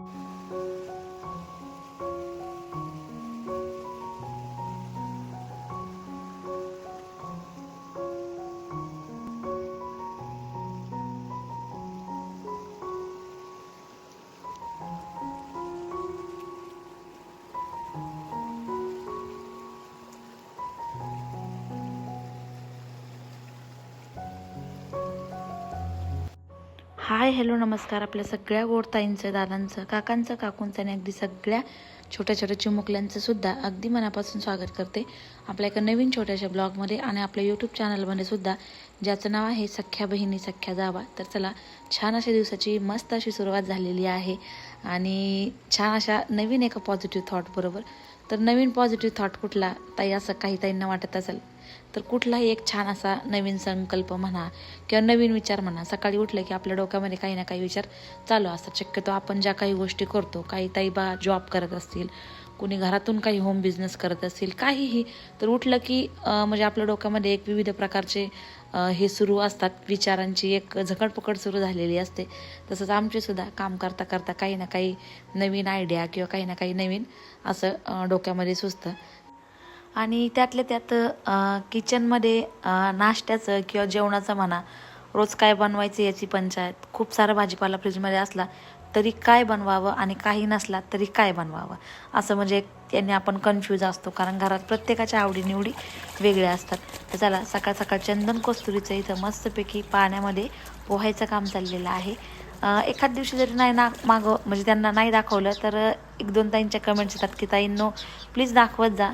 Música hi hello नमस्कार आपल्या सगळ्या गोडताईंचं दादांचं काकांचं काकूंचं आणि अगदी सगळ्या छोट्या छोट्या चिमुकल्यांचं सुद्धा अगदी मनापासून स्वागत करते आपल्या एका नवीन छोट्याशा ब्लॉगमध्ये आणि आपल्या यूट्यूब चॅनलमध्ये सुद्धा ज्याचं नाव आहे सख्या बहिणी सख्या जावा. तर चला छान अशा दिवसाची मस्त अशी सुरुवात झालेली आहे आणि छान अशा नवीन एका पॉझिटिव्ह थॉटबरोबर तर नवीन पॉझिटिव्ह थॉट कुठला? ताई असं काही ताईंना वाटत असेल. तर कुठलाही एक छान असा नवीन संकल्प म्हणा किंवा नवीन विचार म्हणा सकाळी उठलं की आपल्या डोक्यामध्ये काही ना काही विचार चालू असतात. शक्यतो आपण ज्या काही गोष्टी करतो काही ताई बा जॉब करत असतील कुणी घरातून काही होम बिझनेस करत असतील काहीही तर उठलं की म्हणजे आपल्या डोक्यामध्ये एक विविध प्रकारचे हे सुरू असतात. विचारांची एक झकडपकड सुरू झालेली असते. तसंच आमचेसुद्धा काम करता करता काही ना काही नवीन आयडिया किंवा काही ना काही नवीन असं डोक्यामध्ये सुचतं. आणि त्यातल्या त्यात किचनमध्ये नाश्त्याचं किंवा जेवणाचं म्हणा रोज काय बनवायचं याची पंचायत. खूप सारा भाजीपाला फ्रीजमध्ये असला तरी काय बनवावं आणि काही नसला तरी काय बनवावं. असं म्हणजे त्यांनी आपण कन्फ्यूज असतो कारण घरात प्रत्येकाच्या आवडीनिवडी वेगळ्या असतात. तर चला सकाळ सकाळ चंदन कस्तुरीचं इथं मस्तपैकी पाण्यामध्ये पोहायचं काम चाललेलं आहे. एखाद दिवशी जरी नाही ना मागं म्हणजे त्यांना नाही दाखवलं तर एक दोन ताईंच्या कमेंट्स येतात की ताईंनो प्लीज दाखवत जा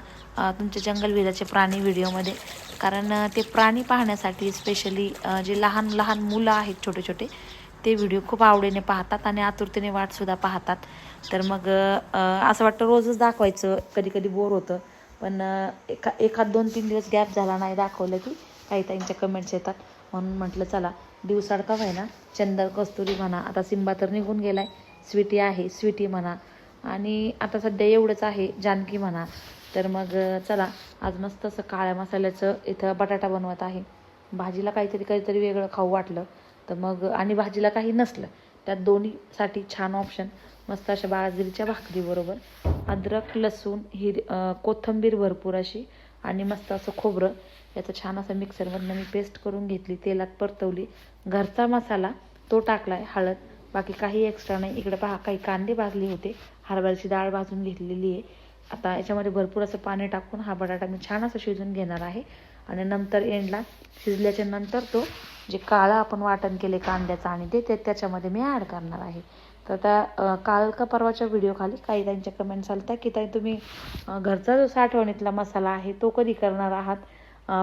तुमच्या जंगल विजाचे प्राणी व्हिडिओमध्ये. कारण ते प्राणी पाहण्यासाठी स्पेशली जे लहान लहान मुलं आहेत छोटे छोटे ते व्हिडिओ खूप आवडीने पाहतात आणि आतुरतेने वाटसुद्धा पाहतात. तर मग असं वाटतं रोजच दाखवायचं कधी कधी बोर होतं. पण एका एखाद दोन तीन दिवस गॅप झाला नाही दाखवलं की काही ताईंच्या कमेंट्स येतात. म्हणून म्हटलं चला दिवसाडका व्हायना. ना चंदन कस्तुरी म्हणा. आता सिंबा तर निघून गेलाय. स्वीटी आहे. स्वीटी म्हणा. आणि आता सध्या एवढंच आहे. जानकी म्हणा. तर मग चला. आज मस्त असं काळ्या मसाल्याचं इथं बटाटा बनवत आहे. भाजीला काहीतरी काहीतरी वेगळं खाऊ वाटलं. तर मग आणि भाजीला काही नसलं. त्यात दोन्हीसाठी छान ऑप्शन मस्त अशा बाजरीच्या भाकरीबरोबर अद्रक लसूण हिर कोथंबीर कोथिंबीर भरपूर अशी. आणि मस्त असं खोबरं याचं छान असं मिक्सरमधनं मी पेस्ट करून घेतली तेलात परतवली. घरचा मसाला तो टाकला आहे हळद. बाकी काही एक्स्ट्रा नाही. इकडे पहा काही कांदे भाजले होते. हरभऱ्याची डाळ भाजून घेतलेली आहे. आता याच्यामध्ये भरपूर असं पाणी टाकून हा बटाटा मी छान असं शिजून घेणार आहे. आणि नंतर एंडला शिजल्याच्या नंतर तो जे काळं आपण वाटण केले कांद्याचं आणि ते ते त्याच्यामध्ये मी ॲड करणार आहे. तर त्या काल का परवाच्या व्हिडिओ खाली काही त्यांच्या कमेंट्स आल्या की ताई तुम्ही घरचा जो साठवणीतला मसाला आहे तो कधी करणार आहात?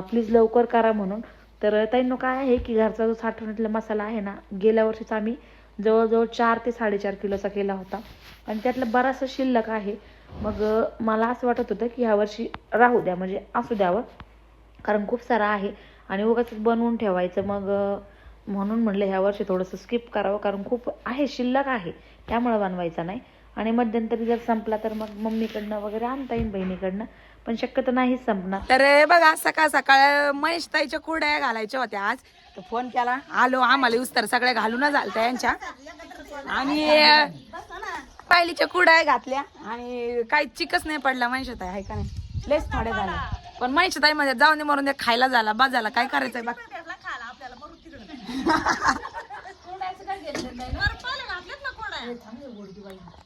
प्लीज लवकर करा म्हणून. तर ताईंनो काय आहे की घरचा जो साठवणीतला मसाला आहे ना गेल्या वर्षीचा आम्ही जवळजवळ चार ते साडेचार किलोचा केला होता. आणि त्यातलं बराचसा शिल्लक आहे. मग मला असं वाटत होतं की ह्या वर्षी राहू द्या म्हणजे असू द्यावं. कारण खूप सारा आहे. आणि उगाच बनवून ठेवायचं. मग म्हणून म्हणलं ह्या वर्षी थोडंसं स्किप करावं कारण खूप आहे शिल्लक आहे. त्यामुळं बनवायचा नाही. आणि मध्यंतरी जर संपला तर मग मम्मीकडनं वगैरे आणता येईल बहिणीकडनं. पण शक्यतो नाही संपणार. तर बघा सकाळ सकाळ महेश ताईच्या कुड्या घालायच्या होत्या आज. तर फोन केला. आलो आम्हाला उस्तर सगळ्या घालून झालत्या यांच्या. आणि पायलीच्या कुरड्या घातल्या. आणि काही चिकच नाही पडला महेश ताई आहे का नाही? लेस थोडे झाले पण महेश ताई मध्ये जाऊन दे मरून दे खायला झाला बा झाला काय करायचंय बघ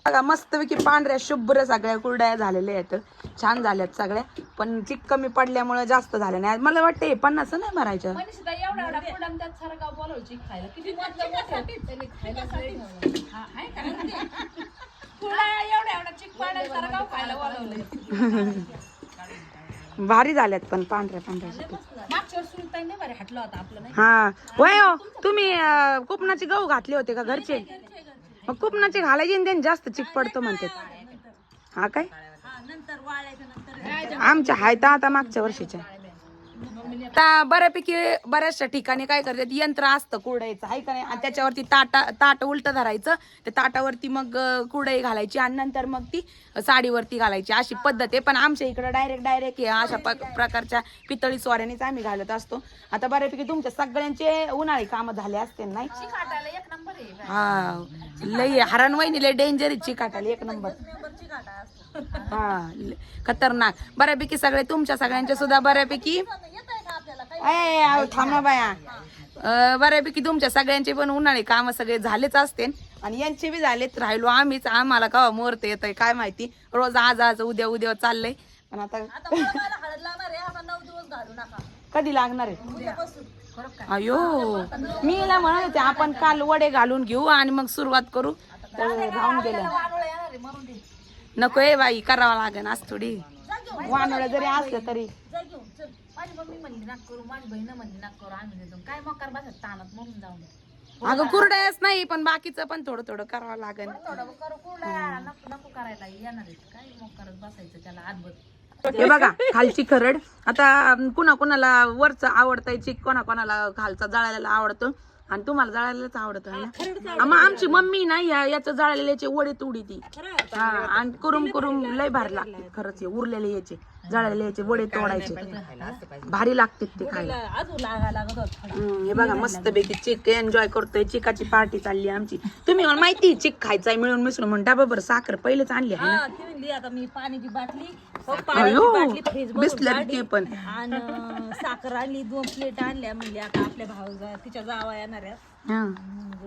बघा मस्तपैकी पांढऱ्या शुभ्र सगळ्या कुरड्या झालेल्या आहेत. छान झाल्यात सगळ्या. पण चिक कमी पडल्यामुळे जास्त झाल्या नाही मला वाटतं हे पन्नास नाही भरायचं? भारी झाल्यात पण पांढऱ्या पांढऱ्या हा. वय हो तुम्ही कुपनाचे गहू घातले होते का घरचे? मग कुपनाचे घालायचे त्यांनी जास्त चिक पडतो म्हणते हा काय? आमच्या हाय तर आता मागच्या वर्षीच्या. आता बऱ्यापैकी बऱ्याचशा ठिकाणी काय करतात यंत्र असतं कुरडईचं आहे का नाही? आणि त्याच्यावरती ताटा ताट उलट धरायचं त्या ताटावरती मग कुरडई घालायची आणि नंतर मग ती साडीवरती घालायची. अशी पद्धत आहे. पण आमच्या इकडं डायरेक्ट डायरेक्ट अशा प्रकारच्या पितळी सोऱ्यानेच आम्ही घालत असतो. आता बऱ्यापैकी तुमच्या सगळ्यांचे उन्हाळी कामं झाले असते नाही? हा लई हरण वहिनी लय डेंजर चिकाटाला एक नंबर. हा खतरनाक. बऱ्यापैकी सगळे तुमच्या सगळ्यांच्या सुद्धा बऱ्यापैकी. थांबा बाया. बऱ्यापैकी तुमच्या सगळ्यांचे पण उन्हाळे काम सगळे झालेच असते. आणि यांचे बी झालेत राहिलो आम्हीच. आम्हाला कवा मुहूर्त येतोय काय माहिती. रोज आज आज उद्या उद्या चाललंय. पण आता कधी लागणार आहे? अयो मी हिला म्हणत आपण काल वडे घालून घेऊ आणि मग सुरुवात करू. तर राहून गेलं. नको ए बाई करावं लागेल आज थोडी. वानोळ्या जरी असलं तरी. माझी मम्मी म्हणली नाक करू माझी बहीण म्हणली नाक करू आम्ही देतो काय मकार बसत तानात म्हणून जाऊन दे. अगं कुरड्याच नाही पण बाकीचं पण थोडं थोडं करावं लागेल. थोडं करू कुरडा नको नको करायला. येणार आहे काय? मग करत बसायचं त्याला आदबत हे बघा खालची खरड. आता कुणा कुणाला वरचं आवडतंय चिक कोणा कोणाला खालचा जळायला आवडतो. आणि तुम्हाला जळायलाच आवडतं है ना मग आमची मम्मी ना या याचं जळालेल्याचे वडे तुडी ती हा आणि कुरुम कुरुम लय भारी लागते. खरंच हे उरलेले याचे. जळालेले याचे वडे तोडायचे. भारी लागते ते खायला. हम्म, हे बघा मस्त पैकी चिक एन्जॉय करतोय. चिकाची पार्टी चालली आमची. तुम्ही मला माहिती आहे, चिक खायचा मिळून मिसळून म्हणून. डबा बरं साखर पहिलेच आणली आहे ना? आता मी पाण्याची बाटली हो, अयो पाण्याची बाटली फ्रीज बिसलरी ते पण. आणि साखर आणली दोन प्लेट आणल्या. म्हणजे आता आपल्या भाऊ तिच्या जावा. हा. मग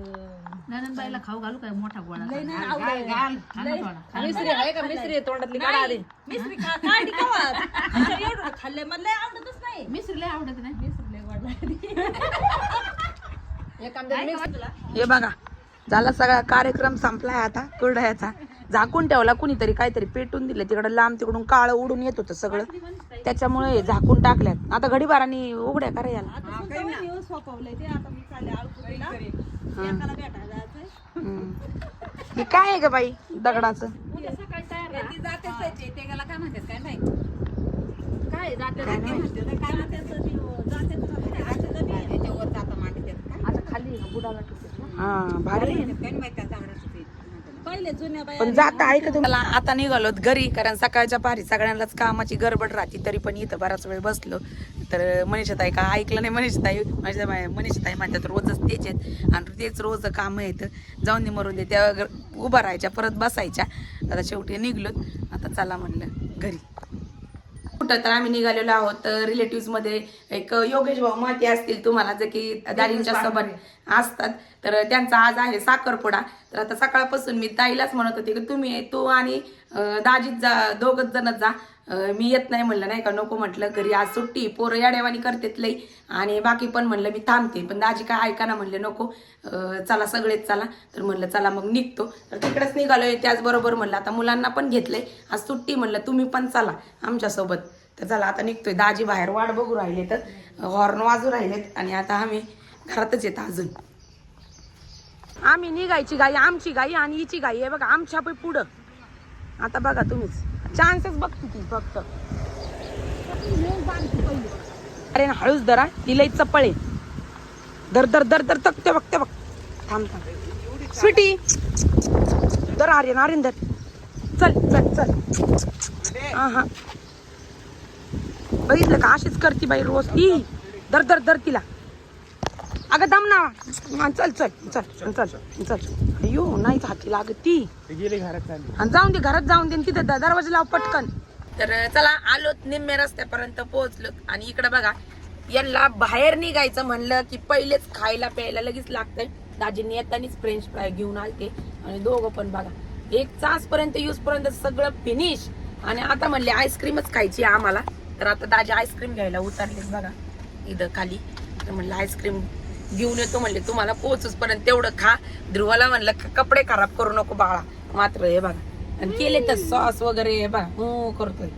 नंदनबाईला खाऊ घालू काय मोठा गोळा लय नाही आवडत. मिसरी आहे का? मिसरी तोंडातली काढा आधी मिसरी खा काढी का वाद? अच्छा, एवढं खाल्लंय मला लय आवडतच नाही. मिसरी लय आवडत नाही. मिसरी लय वाढला हे बघा झाला सगळा कार्यक्रम संपलाय आता कुरडयाचा. झाकून ठेवला कुणीतरी काहीतरी पेटून दिलं तिकडं लांब तिकडून काळं उडून येत होतं सगळं. त्याच्यामुळे हे झाकून टाकल्यात. आता घडीबारानी उघड्या करा याला. आता तुमचं येऊन सोपवलंय ते आता मी चालले आळकुटीला. एकाला भेटायला जायचंय. हम्म. हे काय आहे ग बाई दगडाचं? ती जातेच त्याची, ते काय म्हणतात काय काय जाते काय म्हणतात काय म्हणतात? ते, जातेच जाते, जातेच जाते. आता खाली बुडाला ठेवते. हा भारी आहे. पहिले जुन्या बाया पण जाता आहे का तुम्हाला आता निघालोत घरी कारण सकाळच्या पारी सगळ्यांनाच कामाची गडबड राहते तरी पण इथं बराच वेळ बसलो. तर मनीषाताई का ऐकलं नाही? मनीषाताई माझ्या मनीषाताई म्हणतात रोजच तेच आहेत. आणि तेच रोज काम आहेत. जाऊन दे मरून दे त्या उभा राहायच्या परत बसायच्या. आता शेवटी निघलोत. आता चला म्हणलं घरी. कुठं तर आम्ही निघालेलो आहोत रिलेटिव्हमध्ये एक योगेश भाऊ माती असतील तुम्हाला जे की दाजींच्या सोबत असतात. तर त्यांचा आज आहे साखरपुडा. तर आता सकाळपासून मी ताईलाच म्हणत होते की तुम्ही तू आणि अं, दाजीच जा दोघच जणच जा. मी येत नाही म्हणलं नाही का नको म्हटलं घरी आज सुट्टी पोरं याडेवानी करतेत लई. आणि बाकी पण म्हणलं मी थांबते. पण दाजी काय ऐका ना म्हणले नको. चला सगळेच चला. तर म्हणलं चला मग निघतो. तर तिकडेच निघालोय. त्याचबरोबर म्हणलं आता मुलांना पण घेतलंय. आज सुट्टी म्हणलं तुम्ही पण चला आमच्यासोबत. तर चला आता निघतोय. दाजी बाहेर वाट बघू राहिले तर हॉर्न वाजू राहिलेत आणि आता आम्ही घरातच येत अजून. आम्ही निघायची गाई आमची गाई आणि हिची गाई आहे बघा आमच्या पण पुढं. आता बघा तुम्हीच. चान्सेस बघते ती फक्त. अरे ना हळूच धरा. ती लई चप्पळ आहे. धर धर धर धर तकते बघते बघ. थांब थांब. स्वीटी. धर आर्यन आर्यन धर. चल चल चल. हा हा. बघितलं का? अशीच करती बाई रोज. ती धर धर धर तिला. अगं दम ना. हा, चल चल चल चल चल अयो नाहीच हाती लागत. ती आणि जाऊन दे घरात जाऊन दे आणि तिथे दरवाजा लाव पटकन. तर चला आलो निम्मे रस्त्यापर्यंत पोहोचलो. आणि इकडे बघा यांना बाहेर निघायचं म्हणलं की पहिलेच खायला प्यायला लगेच लागतंय. दाजींनी येतानीच फ्रेंच फ्राय घेऊन आलते. आणि दोघं पण बघा. एक तास पर्यंत यूज पर्यंत सगळं फिनिश आणि आता म्हणले आईस्क्रीमच खायची आम्हाला. तर आता दाजी आईस्क्रीम घ्यायला उतरलेच बघा इथं खाली. तर म्हणलं आईस्क्रीम घेऊन येतो म्हणले तुम्हाला पोहोचूच पर्यंत तेवढं खा. ध्रुवाला म्हणलं "क- कपडे खराब करू नको बाळा. मात्र हे बघा आणि केले तर सॉस वगैरे हे बघा हो करतोय.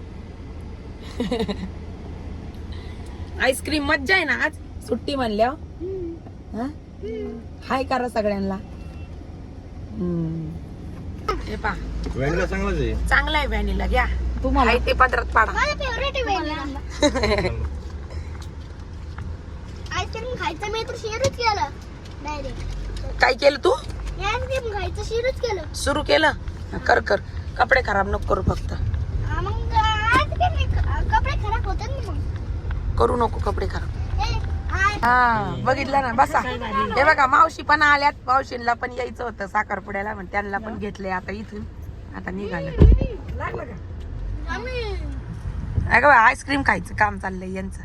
आईस्क्रीम मज्जा आहे ना आज? सुट्टी म्हणल्या हाय करा सगळ्यांना. हे पा चांगला आहे व्हॅनिला घ्या. तुम्हाला? ते पदरात पाडा. खायचं मी तर शिरूच केलं. डायरेक्ट काय केलं तू? आईस्क्रीम खायचं शिरूच केलं. सुरू केलं? कर कर. कपडे खराब नको करू फक्त. हा, मग आईस्क्रीम कपडे खराब होतात ना मग. करू नको कपडे खराब. ए, आय- हा बघितलं ना बसा. हे बघा मावशी पण आल्यात. मावशींना पण यायचं होतं साखरपुड्याला पण त्यांना पण घेतलंय आता इथून. आता निघालं. आम्ही अगं आईस्क्रीम खायचं काम चाललंय यांचं.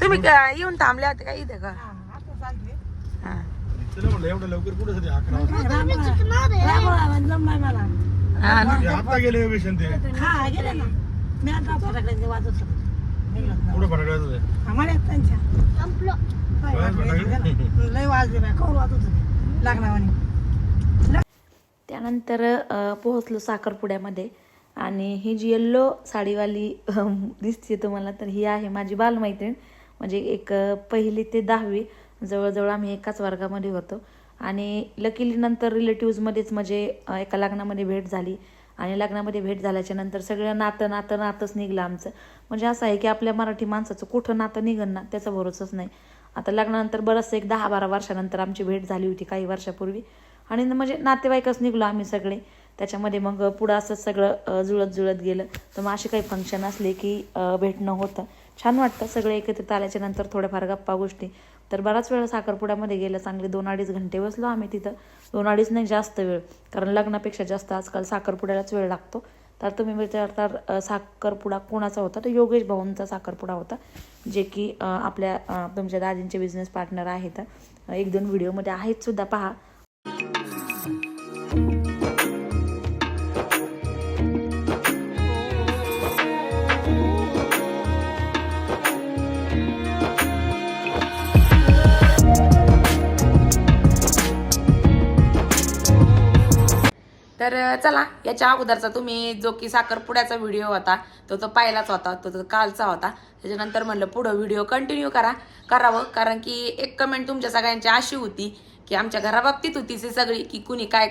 तुम्ही येऊन थांबले होते का इथे का? हा. चला म्हणलं एवढं लवकर कुठे साठी अकरा वाजता आम्ही चुकणार आहे. हा ना. ते आता गेले योगेशन ते. कुठं फटाकडे संपलं. त्यानंतर अ, पोहोचलो साखरपुड्यामध्ये. आणि ही जी येल्लो साडीवाली दिसते तुम्हाला तर ही आहे माझी बालमैत्रीण. म्हणजे एक पहिली ते दहावी जवळजवळ आम्ही एकाच वर्गामध्ये होतो. आणि लकीली नंतर रिलेटिव्हजमध्येच म्हणजे एका लग्नामध्ये भेट झाली. आणि लग्नामध्ये भेट झाल्याच्यानंतर सगळं नातं नातं नातंच निघलं आमचं. म्हणजे असं आहे की आपल्या मराठी माणसाचं कुठं नातं निघन ना त्याचा भरोसाच नाही. आता लग्नानंतर बरंचसं एक दहा बारा वर्षानंतर आमची भेट झाली होती काही वर्षापूर्वी. आणि म्हणजे नातेवाईकच निघलो आम्ही सगळे. त्याच्यामध्ये मग पुढं असं सगळं जुळत जुळत गेलं. तर मग असे काही फंक्शन असले की भेटणं होतं. छान वाटतं सगळे एकत्रित आल्याच्यानंतर थोड्याफार गप्पा गोष्टी. तर बराच वेळ साखरपुड्यामध्ये गेलं चांगले दोन अडीच घंटे बसलो आम्ही तिथं. दोन अडीच नाही जास्त वेळ. कारण लग्नापेक्षा जास्त आजकाल साखरपुड्यालाच वेळ लागतो. तर तुम्ही विचारता साखरपुडा कोणाचा होता? तर योगेश भाऊंचा साखरपुडा होता. जे की आपल्या तुमच्या दादींचे बिझनेस पार्टनर आहेत. एक दोन व्हिडिओमध्ये आहेत सुद्धा पहा. तर चला याच्या अगोदरचा तुम्ही जो की साखरपुड्याचा व्हिडिओ होता तो तो पाहिलाच होता तो तो कालचा होता. त्याच्यानंतर म्हणलं पुढं व्हिडिओ कंटिन्यू करा करावं. कारण की एक कमेंट तुमच्या सगळ्यांची अशी होती की आमच्या घराबाबतीत होती ती सगळी की कुणी काय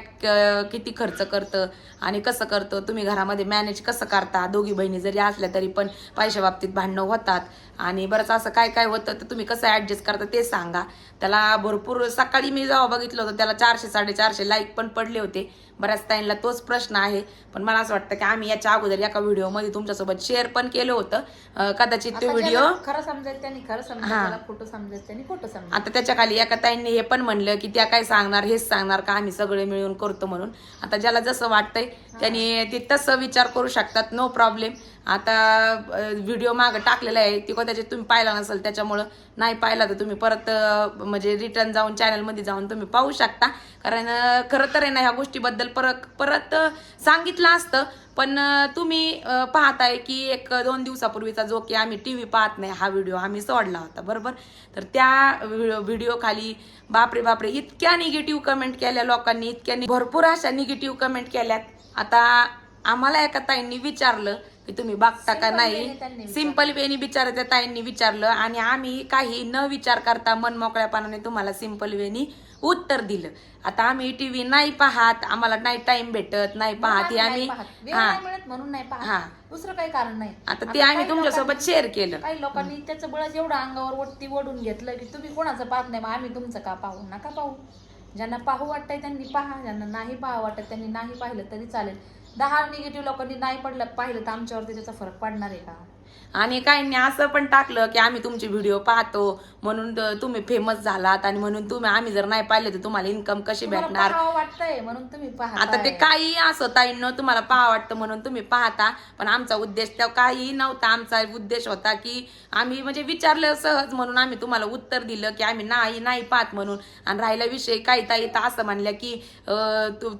किती खर्च करतं आणि कसं करतं तुम्ही घरामध्ये मॅनेज कसं करता दोघी बहिणी जरी असल्या तरी पण पैशा बाबतीत भांडणं होतात. आणि बरंच असं काय काय होतं तर तुम्ही कसं ऍडजस्ट करता ते सांगा. त्याला भरपूर सकाळी मी जेव्हा बघितलं होतं त्याला चारशे साडेचारशे लाईक पण पडले होते. बऱ्याच ताईंना तोच प्रश्न आहे. पण मला असं वाटतं की आम्ही याच्या अगोदर एका व्हिडिओमध्ये तुमच्यासोबत शेअर पण केलं होतं. कदाचित तो व्हिडिओ खरं समजायचं त्यांनी खरं. त्याला खोटं समजायचं त्यांनी खोटं समजायचं आता त्याच्याखाली एका ताईंनी हे पण म्हणलं की त्या काय सांगणार हेच सांगणार का आम्ही सगळे मिळून करतो म्हणून. आता ज्याला जसं वाटतंय त्यांनी ते तसं विचार करू शकतात नो प्रॉब्लेम आता व्हिडिओ मागं टाकलेला आहे. ती कदाचित तुम्ही पाहिला नसेल त्याच्यामुळं नाही पाहिला तर तुम्ही परत म्हणजे रिटर्न जाऊन चॅनलमध्ये जाऊन तुम्ही पाहू शकता. कारण खरं तर आहे ना ह्या गोष्टीबद्दल परत परत सांगितलं असतं. पण तुम्ही पाहताय की एक दोन दिवसापूर्वीचा जो की आम्ही टी व्ही पाहत नाही हा व्हिडिओ आम्ही सोडला होता बरोबर? तर त्या व्हिडिओ खाली बापरे बापरे इतक्या निगेटिव्ह कमेंट केल्या लोकांनी इतक्या भरपूर अशा निगेटिव्ह कमेंट केल्यात. आता आम्हाला एका ताईंनी विचारलं की तुम्ही बघता का नाही? सिंपल वेनी बिचार त्या ताईंनी विचारलं आणि आम्ही काही न विचार करता मन मोकळ्यापणाने तुम्हाला सिंपल वेनी उत्तर दिलं. आता आम्ही टीव्ही नाही पाहत आम्हाला नाही टाइम भेटत नाही पाहत. हे आम्ही म्हणून नाही हा. पाहत दुसरं काही कारण नाही. आता ते आम्ही तुमच्यासोबत शेअर केलं. काही लोकांनी त्याचं बळच एवढं अंगावर वरती ओढून घेतलं की तुम्ही कोणाचं पाहत नाही मग आम्ही तुमचं का पाहू? नका पाहू. ज्यांना पाहू वाटतंय त्यांनी पहा ज्यांना नाही पाहा वाटत त्यांनी नाही पाहिलं तरी चालेल. दहा निगेटिव्ह लोकांनी नाही पडलं पाहिलं तर आमच्यावरती त्याचा फरक पडणार आहे का? आणि काहींनी असं पण टाकलं की आम्ही तुमचे व्हिडिओ पाहतो. म्हणून तुम्ही फेमस झालात आणि म्हणून तुम्ही आम्ही जर नाही पाहिले तर तुम्हाला इन्कम कशी भेटणार? वाटतंय म्हणून तुम्ही पहा आता ते काही असं ताईंनो तुम्हाला पाहा वाटतं म्हणून तुम्ही पाहता. पण आमचा उद्देश त्या काही नव्हता. आमचा उद्देश होता की आम्ही म्हणजे विचारलं सहज म्हणून आम्ही तुम्हाला उत्तर दिलं की आम्ही नाही नाही पाहत म्हणून. आणि राहिला विषय काही ताई तर असं म्हणल्या की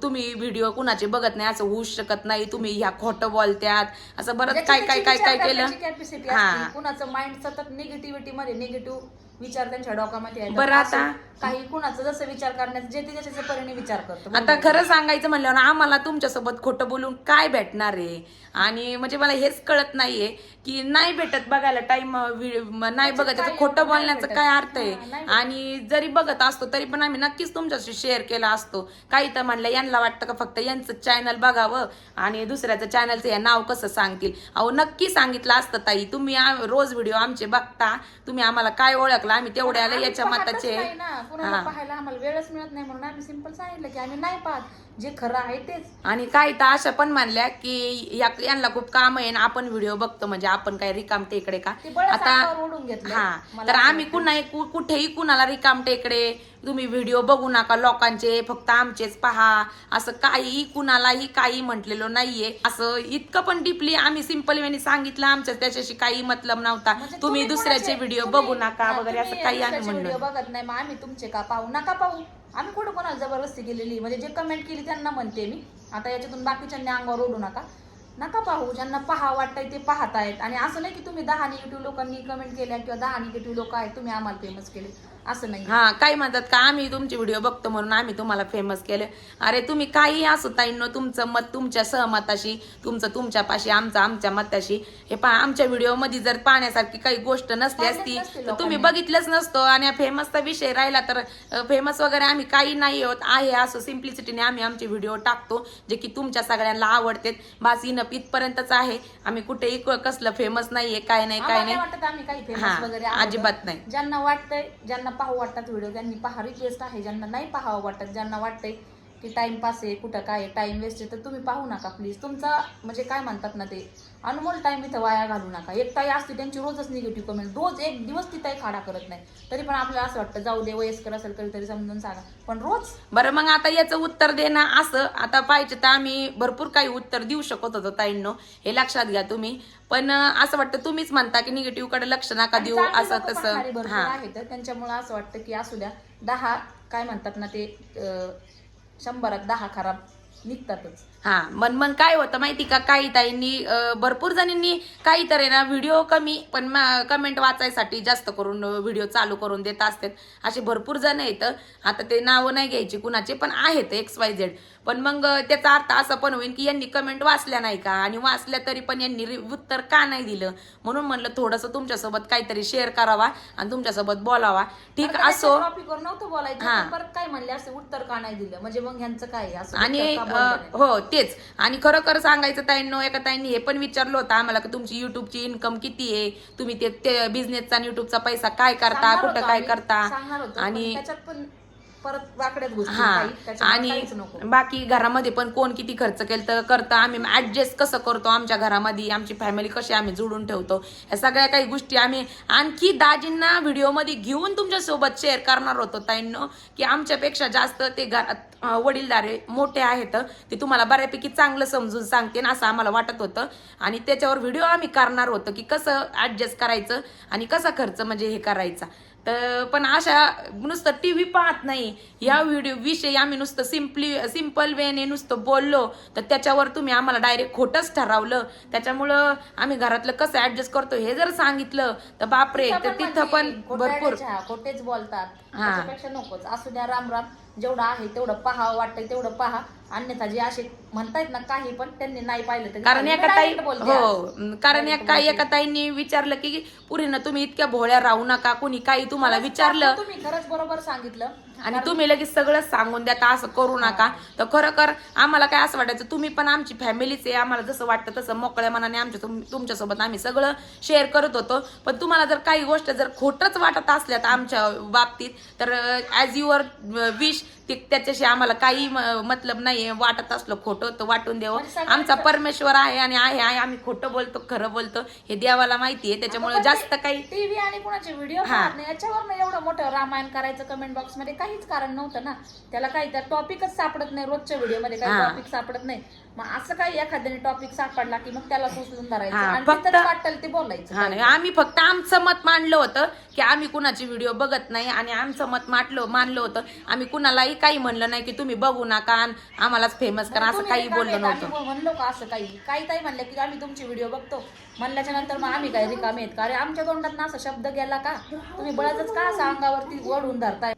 तुम्ही व्हिडिओ कुणाचे बघत नाही असं होऊच शकत नाही. तुम्ही ह्या खोटं बोलत्यात. असं बरंच काय काय काय काय केलं? कॅपॅसिटी हा. असते कुणाचं माइंड सतत निगेटिव्हिटी मध्ये निगेटिव्ह विचार त्यांच्या डोक्यामध्ये. बरं आता- असं काही कुणाचं जसं विचार करण्याचं जे ते त्याच्या परिणी विचार करतो. आता खरं सांगायचं म्हणल्यावर आम्हाला तुमच्यासोबत खोटं बोलून काय भेटणार आहे? आणि म्हणजे मला हेच कळत नाहीये की नाही भेटत बघायला टाइम नाही बघत त्याचं खोटं बोलण्याचं काय अर्थ आहे? आणि जरी बघत असतो तरी पण आम्ही नक्कीच तुमच्याशी शेअर केला असतो. काही तर म्हणलं यांना वाटतं का फक्त यांचं चॅनल बघावं? आणि दुसऱ्याचं चॅनलचं हे नाव कसं सांगतील? अहो नक्की सांगितलं असतं ताई तुम्ही आ- रोज व्हिडिओ आमचे बघता. तुम्ही आम्हाला काय ओळखला टाकला. आम्ही तेवढ्या आम्ही याच्या पाहतच मताचे. नाही ना. कोणाला हा. पाहायला आम्हाला वेळच मिळत नाही म्हणून आम्ही सिंपल सांगितलं की आम्ही नाही पाहत. जे खरं आहे तेच. आणि काही तर अशा पण मानल्या की या- यांना खूप काम आहे ना आपण व्हिडिओ बघतो म्हणजे आपण काय रिकाम टेकडे का? ते बळच आता अंगावर ओढून घेतलंय. हा. मला तर आम्ही कुणा कु- कुठेही कुणाला रिकाम टेकडे तुम्ही व्हिडिओ बघू नका लोकांचे फक्त आमचेच पहा. असं काही कुणालाही काही म्हटलेलं नाहीये. असं इतकं पण डीपली आम्ही सिंपल वेनी सांगितलं आमच्या त्याच्याशी काही मतलब नव्हता. म्हणजे तुम्ही दुसऱ्याचे कोणाचे- व्हिडिओ तुम्ही- बघू नका हा, वगैरे असं काही आम्ही दुसऱ्याचे म्हणलो व्हिडिओ बघत नाही मग आम्ही तुमचे का पाहू? नका पाहू. आम्ही कुठं कोणाला जबरदस्ती केलेली? म्हणजे जे कमेंट केली त्यांना म्हणते मी. आता याच्यातून बाकीच्यांनी अंगावर ओढू नका. नका पाहू. ज्यांना पहा वाटतंय ते पाहतायत. आणि असं नाही की तुम्ही दहा निगेटिव्ह लोकांनी कमेंट केल्या किंवा दहा निगेटिव्ह लोक आहेत तुम्ही आम्हाला फेमस केले. असं नाही हा काही म्हणतात का आम्ही तुमचे व्हिडिओ बघतो म्हणून आम्ही तुम्हाला फेमस केले. अरे तुम्ही काही असो ताईंनो तुमचं मत तुमच्या सहमताशी तुमचं तुमच्यापाशी आमचं आमच्या मताशी. हे पहा आमच्या व्हिडिओमध्ये जर पाहण्यासारखी काही गोष्ट नसली असती तर तुम्ही. बघितलंच नसतो. आणि फेमसचा विषय राहिला तर फेमस वगैरे आम्ही काही नाही होत आहे असं सिम्प्लिसिटीने आम्ही आमचे व्हिडिओ टाकतो जे की तुमच्या सगळ्यांना आवडतात. बास इनप इथपर्यंतच आहे. आम्ही कुठेही कसलं फेमस नाहीये काय नाही काय नाही आम्ही काही हा, फेमस वगैरे आहोत. अजिबात नाही. ज्यांना वाटतंय ज्यांना पाहू वाटतात व्हिडिओ त्यांनी पहा रिक्वेस्ट आहे ज्यांना नाही पाहावं वाटत ज्यांना वाटतंय की टाइमपास आहे कुठं काय टाइम वेस्ट आहे तर तुम्ही पाहू नका प्लीज तुमचा म्हणजे काय म्हणतात ना ते? अनमोल टाइम इथं वाया घालू नका. एक ताई असते त्यांची रोजच निगेटिव्ह कमेंट रोज एक दिवस ती ताई खाडा करत नाही. तरी पण आपल्याला असं वाटतं जाऊ दे वयस्कर असेल कधीतरी समजून सांगा. पण रोज बरं मग आता याचं उत्तर देणं असं. आता पाहिजे तर आम्ही भरपूर काही उत्तर देऊ शकत होतो ताईंनो. हे लक्षात घ्या तुम्ही. पण असं वाटतं तुम्हीच म्हणता की निगेटिव्हकडे लक्ष नका देऊ असं तसं. भरपूर हा. आहेत. त्यांच्यामुळे असं वाटतं की असू द्या दहा काय म्हणतात ना ते शंभरात दहा खराब निघतातच. हा मन मग काय होतं माहिती का? काही ताईंनी भरपूर जणींनी काही तर ना व्हिडिओ कमी पण कमेंट वाचायसाठी जास्त करून व्हिडिओ चालू करून देत असतात. असे भरपूर जण आहेत. आता ते नावं नाही घ्यायची कुणाचे पण आहेत एक्स वाय झेड पण मग त्याचा अर्थ असा पण होईल की यांनी कमेंट वाचल्या नाही का? आणि वाचल्या तरी पण यांनी उत्तर का नाही दिलं? म्हणून म्हणलं थोडंसं तुमच्यासोबत काहीतरी शेअर करावा आणि तुमच्यासोबत बोलावा. ठीक असो. नव्हतं बोलायचं हा. परत काय म्हणले असं उत्तर का नाही दिलं? म्हणजे मग ह्यांचं काय? असं आणि? हो तेच. आणि खरोखर सांगायचं ताईंनो एका ताईंनी हे पण विचारलं होतं आम्हाला की तुमची युट्यूबची इन्कम किती आहे? तुम्ही ते- बिझनेसचा आणि युट्यूबचा पैसा काय करता? कुठं काय करता? आणि त्याच्यात पण परत वाकड्यात गोष्टी हा. आणि बाकी घरामध्ये पण कोण किती खर्च केलं तर करतं. आम्ही ऍडजस्ट कसं करतो आमच्या घरामध्ये? आमची फॅमिली कशी आम्ही जोडून ठेवतो? या सगळ्या काही गोष्टी आम्ही आणखी दाजींना व्हिडिओमध्ये घेऊन तुमच्यासोबत शेअर करणार होतो. ताईंनो की आमच्यापेक्षा जास्त ते घरात अं, वडीलधारे मोठे आहेत. ते तुम्हाला बऱ्यापैकी चांगलं समजून सांगते असं आम्हाला वाटत होतं. आणि त्याच्यावर व्हिडिओ आम्ही करणार होतो की कसं ऍडजस्ट करायचं आणि कसा खर्च म्हणजे हे करायचा. तर पण अशा नुसतं टी व्ही पाहत नाही. या व्हिडिओ विषयी आम्ही नुसतं सिम्पली सिंपल वेने नुसतं बोललो तर त्याच्यावर तुम्ही आम्हाला डायरेक्ट खोटंच ठरवलं. त्याच्यामुळं आम्ही घरातलं कसं ऍडजस्ट करतो हे जर सांगितलं तर बापरे तर तिथं पण म्हणजे भरपूर. खोट्याच्या, खोटेच बोलतात. हा. त्याच्यापेक्षा नकोच. असू द्या राम राम जेवढं आहे तेवढं पहा वाटतंय तेवढं पहा. अन्यथा जे असे म्हणतायत ना काही पण त्यांनी नाही पाहिलं तरी कारण. एका ताई. हो कारण एका एका ताईंनी विचारलं की पुरीनं तुम्ही इतक्या भोळ्या राहू नका कोणी काही तुम्हाला विचारलं तुम्ही खरंच बरोबर सांगितलं. आणि तुम्ही लगेच सगळं सांगून द्या का असं करू नका. तर खरोखर आम्हाला काय असं वाटायचं तुम्ही पण आमची फॅमिलीच आहे आम्हाला जसं वाटतं तसं मोकळ्या मनाने आमच्या तुम- तुमच्यासोबत आम्ही सगळं शेअर करत होतो. पण तुम्हाला जर काही गोष्ट जर खोटच वाटत असल्यात आमच्या बाबतीत तर ॲज युअर विश त्याच्याशी आम्हाला काही मतलब नाहीये वाटत असलं खोटं तर वाटून सगळ्यांचं- आमचा परमेश्वर आहे आणि आहे आहे. आम्ही खोटं बोलतो खरं बोलतो हे देवाला माहिती आहे. त्याच्यामुळे जास्त काही टीव्ही आणि कोणाचे व्हिडिओ. याच्यावर एवढं मोठं रामायण करायचं कमेंट बॉक्समध्ये काहीच कारण नव्हतं ना. त्याला काही त्या टॉपिकच सापडत नाही रोजच्या व्हिडिओमध्ये काही. टॉपिक सापडत नाही. मग असं काही एखाद्याने टॉपिक सापडला की मग त्याला उचलून धरायचं ते बोलायचं. नाही आम्ही फक्त आमचं मत मांडलं होतं की आम्ही कुणाची व्हिडिओ बघत नाही आणि आमचं मत मांडलं मानलं होतं. आम्ही कुणालाही काही म्हणलं नाही की तुम्ही बघू नका आम्हालाच फेमस करा असं काही बोललं नव्हतं. म्हणलो का असं काही? काही काही म्हणलं की आम्ही तुमची व्हिडिओ बघतो. म्हणल्याच्या नंतर मग आम्ही काय रिकामे आहेत का? अरे आमच्या तोंडात ना असा शब्द गेला का? तुम्ही बळाच का असं अंगावरती वडून धरताय?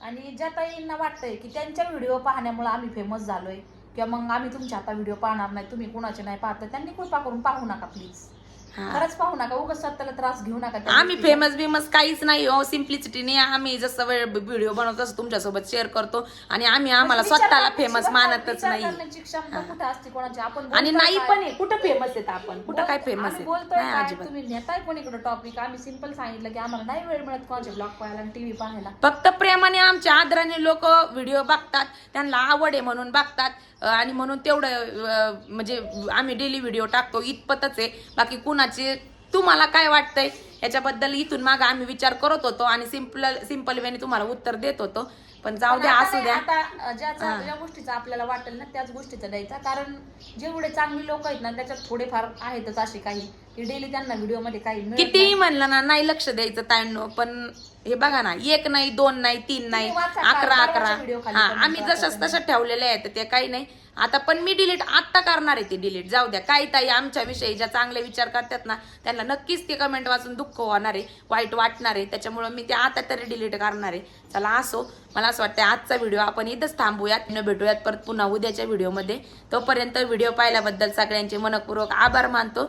आणि ज्या ताईंना वाटतंय की त्यांच्या व्हिडिओ पाहण्यामुळे आम्ही फेमस झालोय किंवा मग आम्ही तुमच्या आता व्हिडिओ पाहणार नाही तुम्ही कुणाचे नाही पाहत त्यांनी कृपा करून पाहू नका प्लीज. खरंच पाहू नका उगाच स्वतःला त्रास घेऊ नका त्या आम्ही गोष्टीचा. फेमस बिमस काहीच नाही हो सिम्प्लिसिटीने आम्ही जसं व्हिडिओ बनवतो तसं तुमच्यासोबत शेअर करतो. आणि आम्ही आम्हाला विचार स्वतःला करण्याची फेमस मानतच विचार नाही. करण्याची क्षमता कुठं असते कोणाची? आपण आणि बोलतोय नाही काय? पण आहे कुठं फेमस आहेत आपण? कुठं काय फेमस आम्ही आहे बोलतोय नाही काय, अजिबात. तुम्ही नेताय कोणीकडे टॉपिक आम्ही सिंपल सांगितलं की आम्हाला नाही वेळ मिळत कोणाचे ब्लॉग पाहायला आणि टीव्ही पाहायला. फक्त प्रेमाने आमच्या आदराने लोक व्हिडिओ बघतात. त्यांना आवड आहे म्हणून बघतात. अं, आणि म्हणून तेवढं अं, म्हणजे आम्ही डेली व्हिडिओ टाकतो. इतपतच आहे. बाकी कुणाचे तुम्हाला काय वाटतंय? याच्याबद्दल इथून माग आम्ही विचार करत होतो आणि सिंपल सिंपल वेने तुम्हाला उत्तर देत होतो. पण जाऊ द्या असू द्या. आता ज्याचा ज्या गोष्टीचा आपल्याला वाटेल ना त्याच गोष्टीचा द्यायचा. कारण जेवढे चांगली लोक आहेत ना त्याच्यात थोडेफार आहेतच असे काही. डेली त्यांना व्हिडिओमध्ये काही मिळत कितीही म्हणलं ना नाही लक्ष द्यायचं ताईंनो पण हे बघा ना एक नाही दोन नाही तीन नाही तुम्ही वाचा, अकरा परवाच्या अकरा. Video खाली हा आम्ही वाचा जसंच तुम्ही. तसं ठेवलेले आहेत ते काही नाही. आता पण मी डिलीट आत्ता करणार आहे ते डिलीट जाऊ द्या काही ताई आमच्या विषयी ज्या चांगले विचार करतात ना त्यांना नक्कीच ते कमेंट वाचून दुःख होणार आहे वाईट वाटणार आहे. त्याच्यामुळे मी ते आता तरी डिलीट करणार आहे. चला असो मला असं वाटतं आजचा व्हिडिओ आपण इथंच थांबूयात. न भेटूयात परत पुन्हा उद्याच्या व्हिडिओमध्ये तोपर्यंत व्हिडिओ पाहिल्याबद्दल सगळ्यांचे मनपूर्वक आभार मानतो.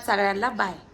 धन्यवाद सगळ्यांना बाय.